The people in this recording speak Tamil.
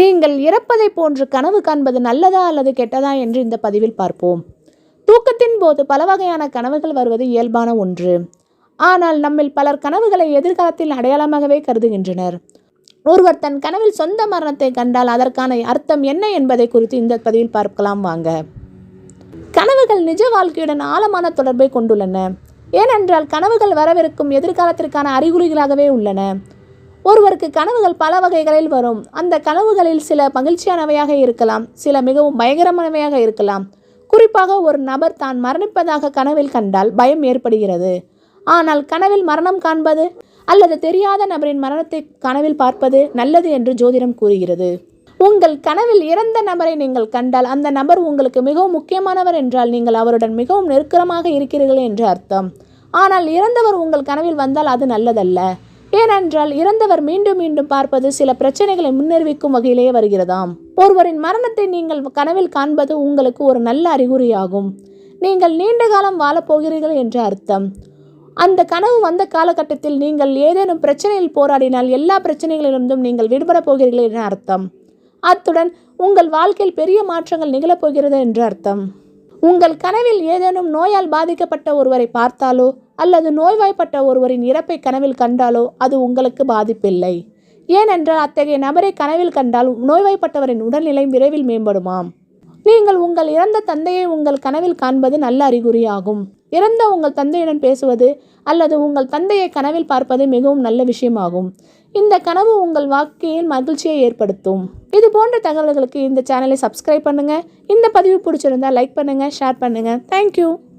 நீங்கள் இறப்பதை போன்று கனவு காண்பது நல்லதா அல்லது கெட்டதா என்று இந்த பதிவில் பார்ப்போம். தூக்கத்தின் போது பல வகையான கனவுகள் வருவது இயல்பான ஒன்று. ஆனால் நம்மில் பலர் கனவுகளை எதிர்காலத்தில் அடையாளமாகவே கருதுகின்றனர். ஒருவர் தன் கனவில் சொந்த மரணத்தை கண்டால் அதற்கான அர்த்தம் என்ன என்பதை குறித்து இந்த பதிவில் பார்க்கலாம் வாங்க. கனவுகள் நிஜ வாழ்க்கையுடன் ஆழமான தொடர்பை கொண்டுள்ளன. ஏனென்றால் கனவுகள் வரவிருக்கும் எதிர்காலத்திற்கான அறிகுறிகளாகவே உள்ளன. ஒருவருக்கு கனவுகள் பல வகைகளில் வரும். அந்த கனவுகளில் சில மகிழ்ச்சியானவையாக இருக்கலாம் சில மிகவும் பயங்கரமானவையாக இருக்கலாம். குறிப்பாக ஒரு நபர் தான் மரணிப்பதாக கனவில் கண்டால் பயம் ஏற்படுகிறது. ஆனால் கனவில் மரணம் காண்பது அல்லது தெரியாத நபரின் மரணத்தை கனவில் பார்ப்பது நல்லது என்று ஜோதிடம் கூறுகிறது. உங்கள் கனவில் இறந்த நபரை நீங்கள் கண்டால் அந்த நபர் உங்களுக்கு மிகவும் முக்கியமானவர் என்றால் நீங்கள் அவருடன் மிகவும் நெருக்கமாக இருக்கிறீர்கள் என்று அர்த்தம். ஆனால் இறந்தவர் உங்கள் கனவில் வந்தால் அது நல்லதல்ல. ஏனென்றால் இறந்தவர் மீண்டும் மீண்டும் பார்ப்பது சில பிரச்சனைகளை முன்னறிவிக்கும் வகையிலேயே வருகிறதாம். ஒருவரின் மரணத்தை நீங்கள் கனவில் காண்பது உங்களுக்கு ஒரு நல்ல அறிகுறியாகும். நீங்கள் நீண்ட காலம் வாழப்போகிறீர்கள் என்று அர்த்தம். அந்த கனவு வந்த காலகட்டத்தில் நீங்கள் ஏதேனும் பிரச்சனையில் போராடினால் எல்லா பிரச்சனைகளிலிருந்தும் நீங்கள் விடுபடப் போகிறீர்கள் என அர்த்தம். அத்துடன் உங்கள் வாழ்க்கையில் பெரிய மாற்றங்கள் நிகழப்போகிறது என்று அர்த்தம். உங்கள் கனவில் ஏதேனும் நோயால் பாதிக்கப்பட்ட ஒருவரை பார்த்தாலோ அல்லது நோய்வாய்ப்பட்ட ஒருவரின் இறப்பை கனவில் கண்டாலோ அது உங்களுக்கு பாதிப்பில்லை. ஏனென்றால் அத்தகைய நபரை கனவில் கண்டால் நோய்வாய்ப்பட்டவரின் உடல்நிலை விரைவில் மேம்படுமாம். நீங்கள் உங்கள் இறந்த தந்தையை உங்கள் கனவில் காண்பது நல்ல அறிகுறியாகும். இறந்த உங்கள் தந்தையுடன் பேசுவது அல்லது உங்கள் தந்தையை கனவில் பார்ப்பது மிகவும் நல்ல விஷயமாகும். இந்த கனவு உங்கள் வாழ்க்கையில் மகிழ்ச்சியை ஏற்படுத்தும். இது போன்ற தகவல்களுக்கு இந்த சேனலை சப்ஸ்கிரைப் பண்ணுங்கள் இந்த பதிவு பிடிச்சிருந்தா லைக் பண்ணுங்கள் ஷேர் பண்ணுங்கள் தேங்க்யூ